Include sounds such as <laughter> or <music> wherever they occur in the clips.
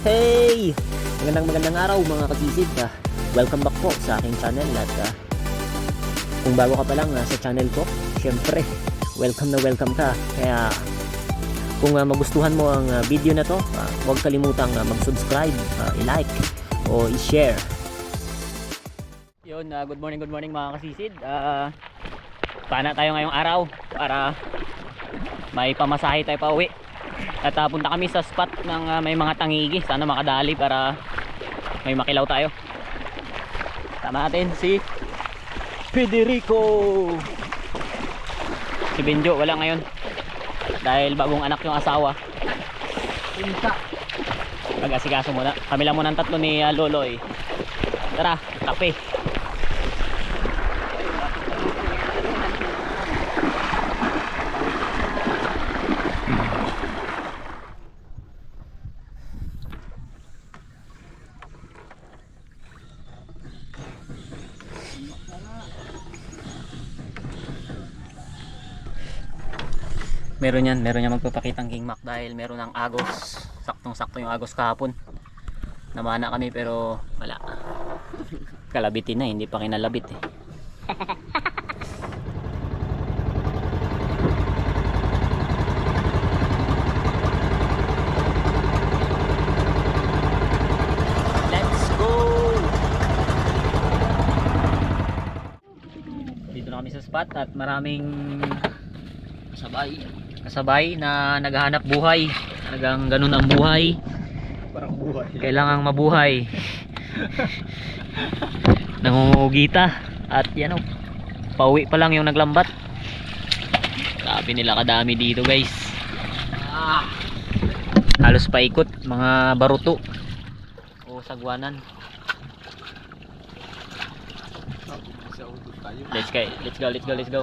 Hey! Magandang magandang araw mga kasisid. Ah, welcome back po sa aking channel at ah, kung bago ka pa lang ah, sa channel ko, syempre, welcome na welcome ka. Kaya kung ah, magustuhan mo ang ah, video na to, ah, huwag kalimutang ah, mag-subscribe, ah, i-like o i-share. Yun, ah, good morning, good morning mga kasisid. Uh, pana tayo ngayong araw para may pamasahe tayo pa uwi. At uh, punta kami sa spot ng uh, may mga tangigi. Sana makadali para may makilaw tayo. Tama natin si Federico. Si Benjo wala ngayon. Dahil bagong anak yung asawa. Pinta. Mag-asikaso muna. Kami lang muna ang tatlo ni uh, Loloy. Tara, kape. Meron yan, meron yan magpapakitang King Mac dahil meron ng agos. Saktong sakto yung agos kahapon. Namana kami pero wala. Kalabitin na, hindi pa kinalabit eh. <laughs> Let's go! Dito na kami spot at maraming kasabay kasabay na naghahanap buhay. Talagang ganun ang buhay. Parang buhay. kailangang mabuhay. <laughs> Nangungugita. At yan o pauwi pa lang yung naglambat. Sabi nila kadami dito guys. Ah, halos paikot mga baruto. O sagwanan. Let's go let's go let's go let's go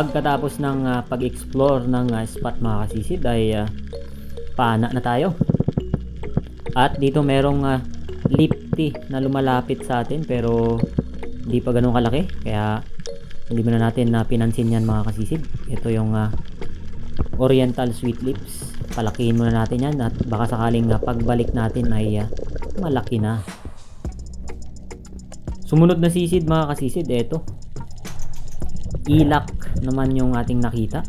Pagkatapos ng ah, pag-explore ng ah, spot mga kasisid ay ah, pana na tayo. At dito merong uh, lifty na lumalapit sa atin pero hindi pa ganun kalaki kaya hindi mo na natin na pinansin yan mga kasisid. Ito yung ah, Oriental Sweet Lips. Palakihin muna natin yan at baka sakaling ah, pagbalik natin ay ah, malaki na. Sumunod na sisid mga kasisid, eto ilak naman yung ating nakita.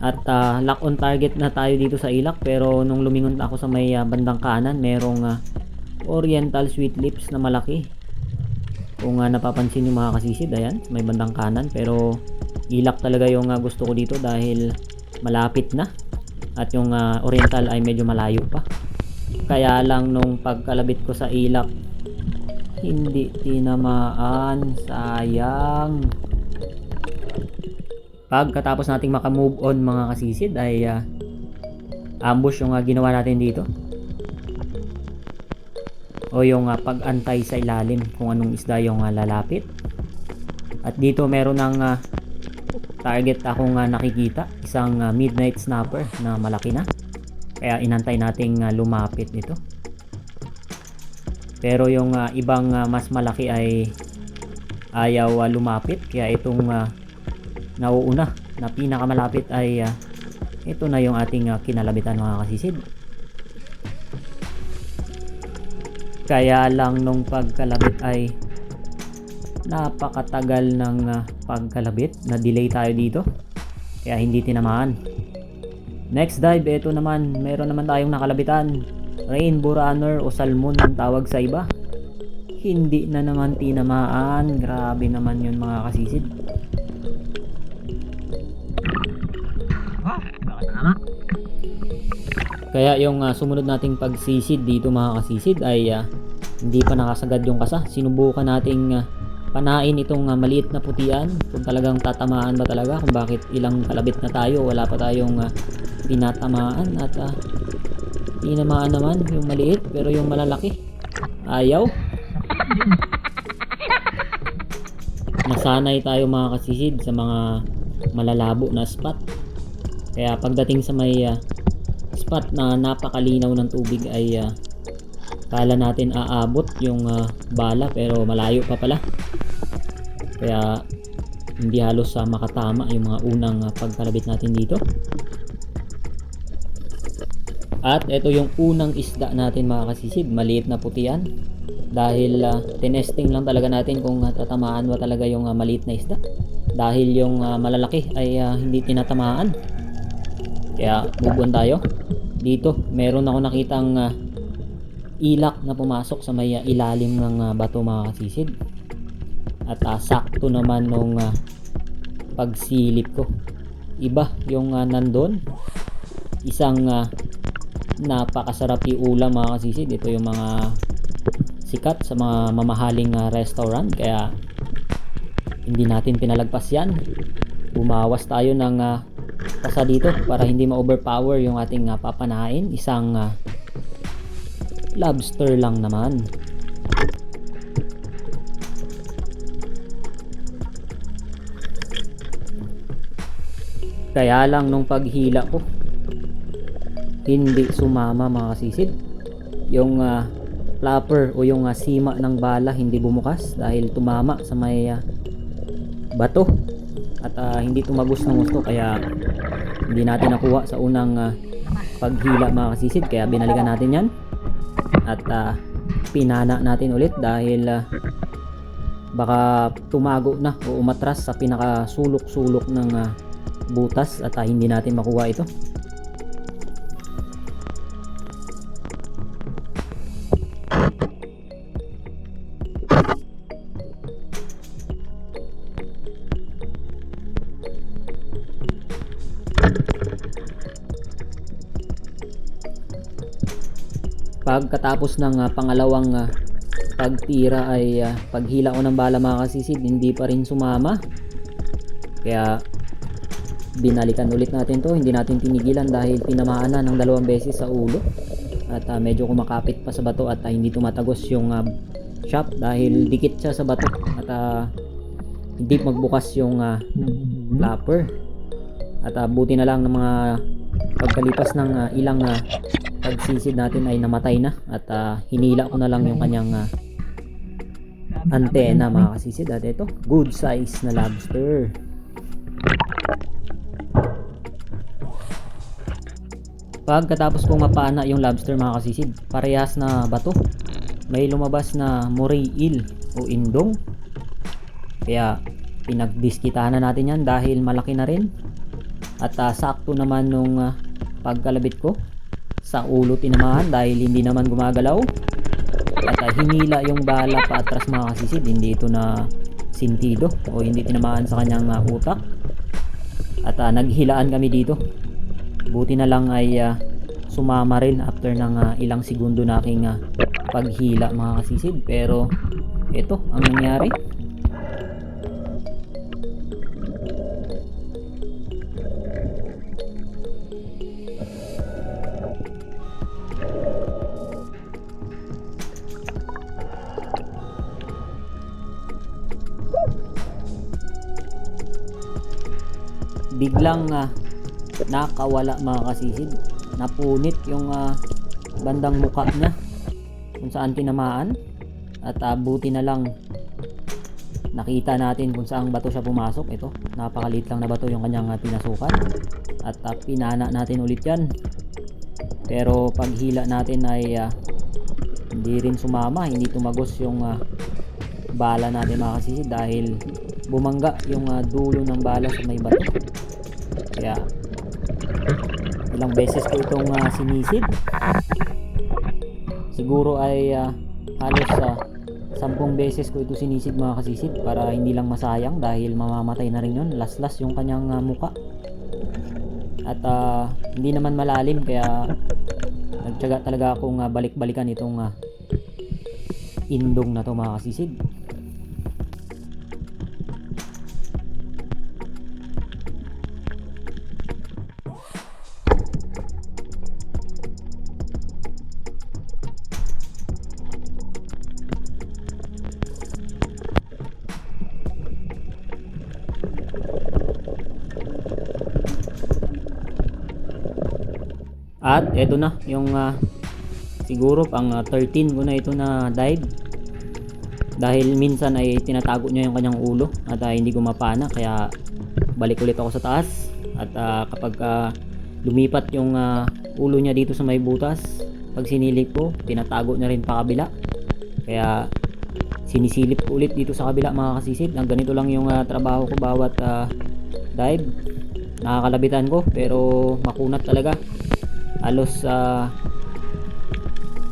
At ah, lock on target na tayo dito sa ilak pero nung lumingon ako sa may ah, bandang kanan merong ah, oriental sweet lips na malaki. Kung ah, napapansin yung mga kasisid ayan may bandang kanan pero ilak talaga yung ah, gusto ko dito dahil malapit na. At yung ah, oriental ay medyo malayo pa. Kaya lang nung pagkalabit ko sa ilak hindi tinamaan. Sayang pagkatapos nating makamove on mga kasisid ay ah, ambush yung ah, ginawa natin dito. O yung ah, pag-antay sa ilalim kung anong isda yung ah, lalapit. At dito meron ng ah, target akong ah, nakikita. Isang ah, midnight snapper na malaki na. Kaya inantay nating ah, lumapit nito. Pero yung ah, ibang ah, mas malaki ay ayaw ah, lumapit. Kaya itong ah, nauuna na pinakamalapit ay ah, ito na yung ating ah, kinalabitan mga kasisid. Kaya lang nung pagkalabit ay napakatagal ng ah, pagkalabit. Na-delay tayo dito. Kaya hindi tinamaan. Next dive, ito naman. Meron naman tayong nakalabitan. Rainbow Runner o Salmon ang tawag sa iba. Hindi na naman tinamaan. Grabe naman yun mga kasisid. Kaya yung ah, sumunod nating pagsisid dito mga kasisid ay ah, hindi pa nakasagad yung kasa. Sinubukan nating ah, panain itong ah, maliit na putian. Kung talagang tatamaan ba talaga kung bakit ilang kalabit na tayo wala pa tayong ah, pinatamaan at ah, tinamaan naman yung maliit pero yung malalaki ayaw. Nasanay tayo mga kasisid sa mga malalabo na spot. Kaya pagdating sa may ah, spot na napakalinaw ng tubig ay ah, kala natin aabot yung ah, bala pero malayo pa pala. Kaya hindi halos sa makatama yung mga unang ah, pagkalabit natin dito. At ito yung unang isda natin mga kasisid maliit na putian dahil uh, tinesting lang talaga natin kung tatamaan ba talaga yung ah, maliit na isda. Dahil yung ah, malalaki ay ah, hindi tinatamaan kaya move tayo. Dito meron ako nakitang ah, ilak na pumasok sa may ah, ilalim ng ah, bato mga kasisid. At ah, sakto naman nung ah, pagsilip ko. Iba yung ah, nandun. Isang ah, napakasarap ulam mga kasisid. Ito yung mga sikat sa mga mamahaling ah, restaurant. Kaya hindi natin pinalagpas yan. Bumawas tayo ng ah, tasa dito para hindi ma-overpower yung ating ah, papanain. Isang ah, lobster lang naman. Kaya lang nung paghila ko hindi sumama mga kasisid yung ah, flapper o yung ah, sima ng bala hindi bumukas dahil tumama sa may ah, bato at ah, hindi tumagos ng gusto kaya hindi natin nakuha sa unang ah, paghila mga kasisid. Kaya binalikan natin yan. At ah, pinana natin ulit dahil ah, baka tumago na o umatras sa pinakasulok-sulok ng ah, butas at ah, hindi natin makuha ito pagkatapos ng ah, pangalawang ah, pagtira ay ah, paghila ko ng bala mga kasisid hindi pa rin sumama. Kaya binalikan ulit natin to. Hindi natin tinigilan dahil tinamaan na ng dalawang beses sa ulo. At ah, medyo kumakapit pa sa bato at ah, hindi tumatagos yung ah, shop dahil dikit siya sa bato. At ah, hindi magbukas yung ah, flapper at ah, buti na lang ng mga pagkalipas ng ah, ilang ah, pagsisid natin ay namatay na at ah, hinila ko na lang yung kanyang ah, antena mga kasisid. At ito good size na lobster. Pagkatapos kong mapana yung lobster mga kasisid parehas na bato. May lumabas na moray eel o indong. Kaya pinagdiskitahan na natin yan dahil malaki na rin. At ah, sakto naman nung ah, pagkalabit ko sa ulo tinamaan dahil hindi naman gumagalaw. At ah, hinila yung bala pa atras mga kasisid hindi ito na sintido o hindi tinamaan sa kanyang ah, utak. At ah, naghilaan kami dito. Buti na lang ay ah, sumama rin after ng ah, ilang segundo na aking ah, paghila mga kasisid pero ito ang nangyari biglang ah, nakawala mga kasisid napunit yung ah, bandang muka niya kung saan tinamaan At ah, buti na lang nakita natin kung saan bato siya pumasok. Ito, napakaliit lang na bato yung kanyang ah, pinasukan. At ah, pinana natin ulit yan. Pero paghila natin ay ah, hindi rin sumama, hindi tumagos yung ah, bala natin mga kasisi dahil bumangga yung ah, dulo ng bala sa may bato. Kaya ilang beses ko itong ah, sinisid. Siguro ay ah, halos ah, sampung beses ko ito sinisid mga kasisid para hindi lang masayang dahil mamamatay na rin yun. Laslas yung kanyang ah, muka. At ah, hindi naman malalim kaya nagtyaga talaga akong ah, balik-balikan itong ah, indong na to mga kasisid. At eto na yung ah, siguro pang ah, 13 ko na ito na dive. Dahil minsan ay tinatago niya yung kanyang ulo at ah, hindi gumapana kaya balik ulit ako sa taas. At ah, kapag ah, lumipat yung ah, ulo niya dito sa may butas pag sinilip ko tinatago niya rin pa kabila. Kaya sinisilip ko ulit dito sa kabila mga kasisid ang ganito lang yung ah, trabaho ko bawat ah, dive. Nakakalabitan ko pero makunat talaga halos ah,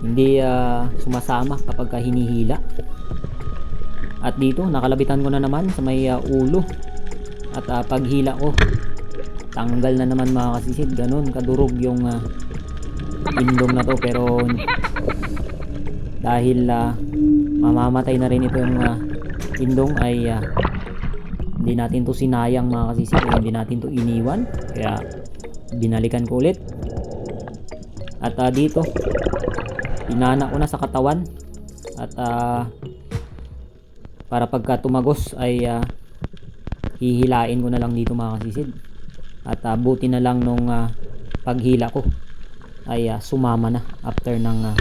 hindi ah, sumasama kapag ka hinihila. At dito nakalabitan ko na naman sa may ah, ulo. At ah, paghila ko. Tanggal na naman mga kasisid ganun. Kadurog yung ah, indong na to pero dahil ah, mamamatay na rin ito yung ah, indong ay ah, hindi natin to sinayang mga kasisid. Hindi natin to iniwan. Kaya binalikan ko ulit at ah, dito, inana ko na sa katawan. At ah, para pagka tumagos ay ah, hihilain ko na lang dito mga kasisid. At ah, buti na lang nung ah, paghila ko ay ah, sumama na after ng ah,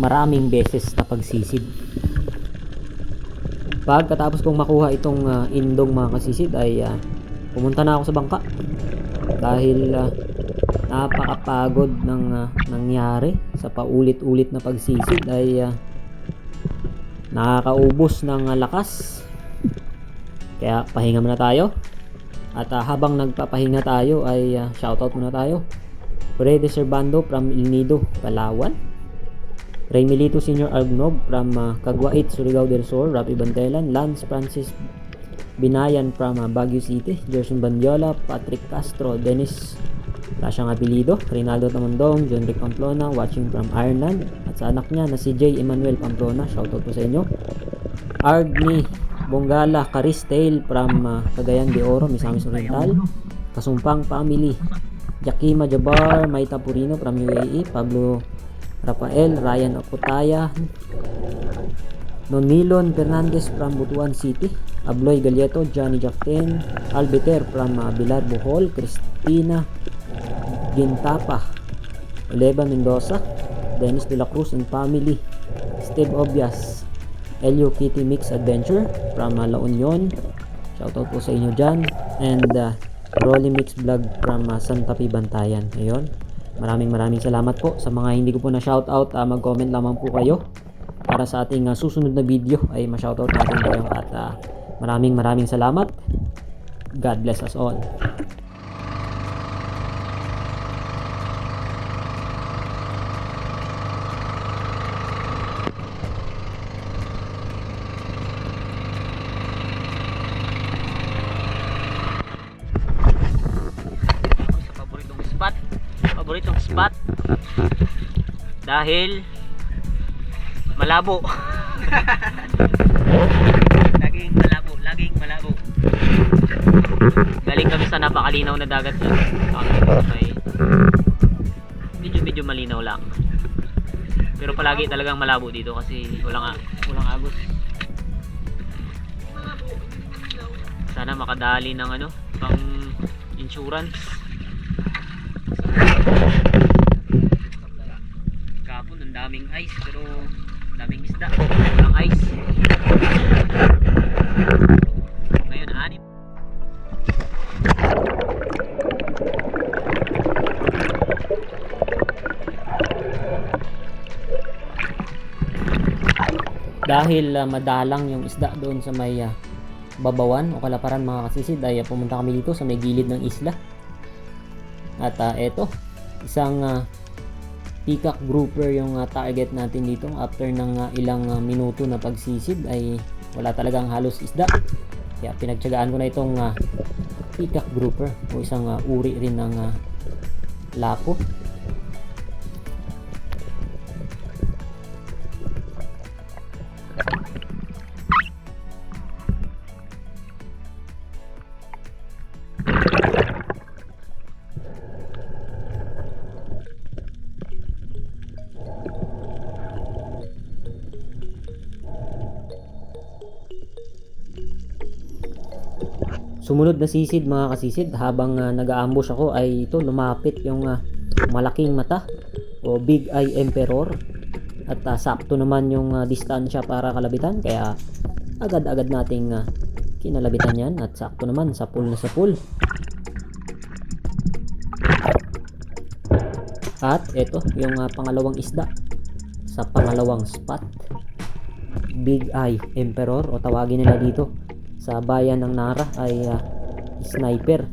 maraming beses na pagsisid. Pagkatapos kong makuha itong ah, indong mga kasisid ay ah, pumunta na ako sa bangka dahil ah, napakapagod ng ah, nangyari sa paulit-ulit na pagsisid ay ah, nakakaubos ng ah, lakas. Kaya pahinga muna tayo. At ah, habang nagpapahinga tayo ay ah, shoutout muna tayo. Freddy Servando from El Nido, Palawan. Ray Milito Senior Algnog from uh, Caguait, Surigao del Sur, Rapi Bantelan, Lance Francis Binayan from uh, Baguio City, Gerson Bandiola, Patrick Castro, Dennis wala siyang apelido, Rinaldo Tamundong, John Rick Pamplona, watching from Ireland, at sa anak niya na si J. Emmanuel Pamplona, shoutout po sa inyo. Argni Bongala Caristel from uh, Cagayan de Oro, Misamis Oriental, Kasumpang Family, Jakima Jabar, Maita Purino from UAE, Pablo Rafael, Ryan Okutaya, Nonilon Fernandez from Butuan City, Abloy Galieto, Johnny Jacten, Albiter from uh, Bilar Bohol, Cristina Gintapa, Eleva Mendoza, Dennis De La Cruz and family, Steve Obias, Elio Kitty Mix Adventure from La Union, shoutout po sa inyo dyan, and uh, Rolly Mix Vlog from uh, Santa Fe Bantayan. Ayun, maraming maraming salamat po sa mga hindi ko po na shoutout, uh, mag-comment lamang po kayo para sa ating uh, susunod na video ay ma-shoutout natin kayo at uh, maraming maraming salamat. God bless us all. Dahil malabo. <laughs> Laging malabo laging malabo. Galing kami sa napakalinaw na dagat yan may medyo medyo malinaw lang. Pero palagi talagang malabo dito kasi walang walang agos. Sana makadali ng ano pang insurance Kapon, ang daming ice pero Daming isda. Walang ice. Ngayon, anim. Dahil ah, madalang yung isda doon sa may ah, babawan o kalaparan mga kasisid ay ah, pumunta kami dito sa may gilid ng isla. At ah, eto, isang ah, peacock grouper yung ah, target natin dito. After ng ah, ilang ah, minuto na pagsisid ay wala talagang halos isda. Kaya pinagtyagaan ko na itong ah, peacock grouper o isang ah, uri rin ng ah, lapo. Sumunod na sisid mga kasisid. Habang ah, nag-aambush ako ay ito lumapit yung ah, malaking mata o Big Eye Emperor. At ah, sakto naman yung ah, distansya para kalabitan. Kaya agad-agad nating ah, kinalabitan yan. At sakto naman sa pool na sa pool. At ito yung ah, pangalawang isda. Sa pangalawang spot. Big Eye Emperor o tawagin nila dito sa bayan ng Nara ay ah, sniper.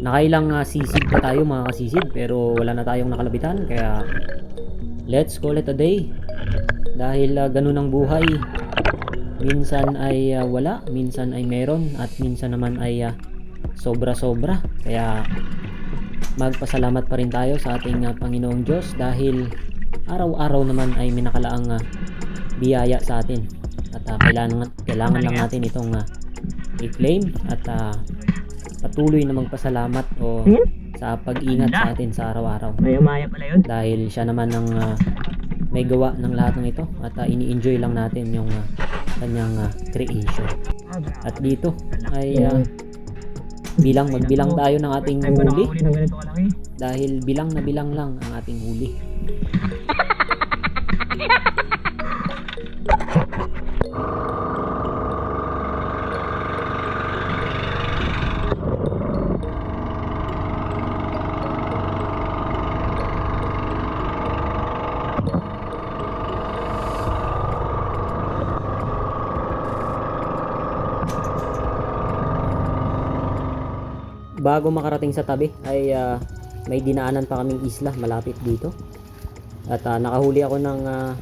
Nakailang ah, sisid pa tayo mga kasisid pero wala na tayong nakalabitan kaya let's call it a day. Dahil ah, ganun ang buhay. Minsan ay ah, wala, minsan ay meron at minsan naman ay ah, sobra-sobra. Kaya magpasalamat pa rin tayo sa ating ah, Panginoong Diyos dahil araw-araw naman ay minakalaang ah, biyaya sa atin. At ah, kailangan, kailangan lang natin itong ah, i-claim at ah, patuloy na magpasalamat o sa pag-ingat sa atin sa araw-araw Maya-maya pala yun. dahil siya naman ang ah, may gawa ng lahat ng ito at ah, ini-enjoy lang natin yung ah, kanyang ah, creation. At dito ay ah, bilang magbilang tayo ng ating huli dahil bilang na bilang lang ang ating huli. <laughs> Bago makarating sa tabi ay ah, may dinaanan pa kaming isla malapit dito. At ah, nakahuli ako ng ah,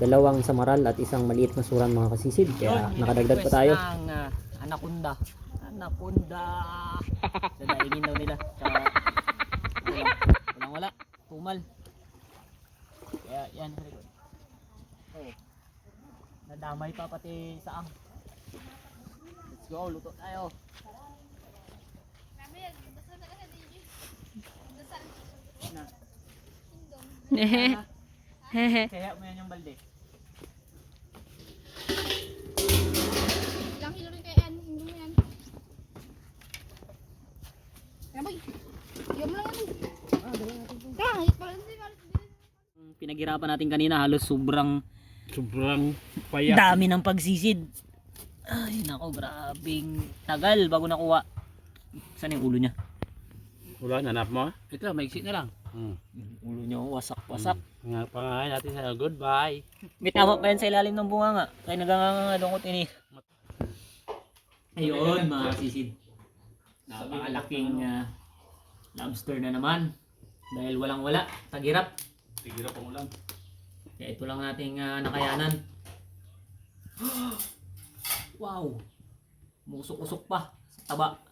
dalawang samaral at isang maliit na suran mga kasisid. Kaya nakadagdag pa tayo. Ang uh, anaconda. Anaconda. <laughs> Dadaingin daw nila. Tsaka, walang, walang wala. Tumal. Kaya yan. Oh. Nadamay pa pati sa ang. Let's go, luto tayo. Na. Kaya mo yan yung balde. Ilang kilo rin kaya yan? Hindi mo yan. Kaya boy, iyan mo lang yan. Kaya, higit pala hindi ka. Pinaghirapan natin kanina halos sobrang Sobrang payat. dami ng pagsisid. Ay nako, grabing tagal bago nakuha. Saan yung ulo niya? Wala, nanap mo? Ito, maiksi na lang. Hmm. Ulo niya wasak-wasak. Nga pangalan natin sa goodbye. May tama pa yan sa ilalim ng bunga nga. Kaya naganganga doon ko tini. Ayun mga sisid. Napakalaking uh, lobster na naman. Dahil walang wala. Tagirap. Tigiro pa mo lang. Kaya ito lang nating ah, nakayanan. <gasps> wow! Musok-usok pa sa taba.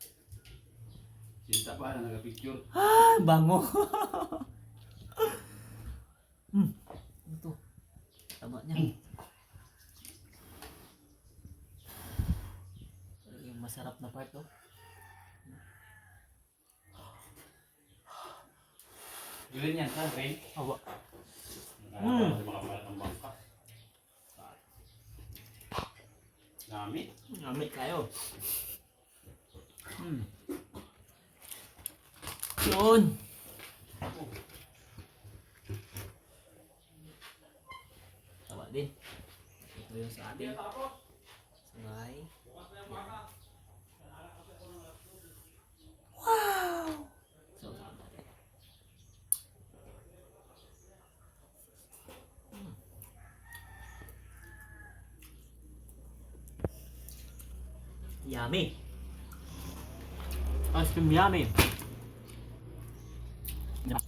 Sinta pa na nagpa-picture. <gasps> Ah, bango! <laughs> hmm. Ito. Taba niya. Yung masarap na part oh. Gawin yan, sa rain. Awa. Mm. Bangka. Dami. Namit kayo. Hmm. Yun. Tawa din. Ito yung sa ating sangay. Wow! So, natin. Hmm. Yummy! Ice cream yummy! Diba?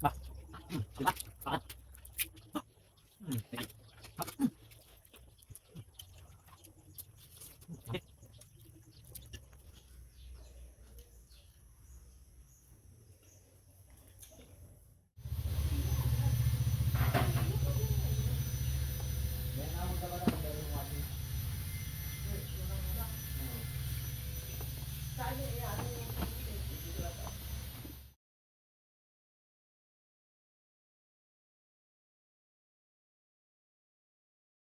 Ba? Hmm, diba? Bakit? Hmm.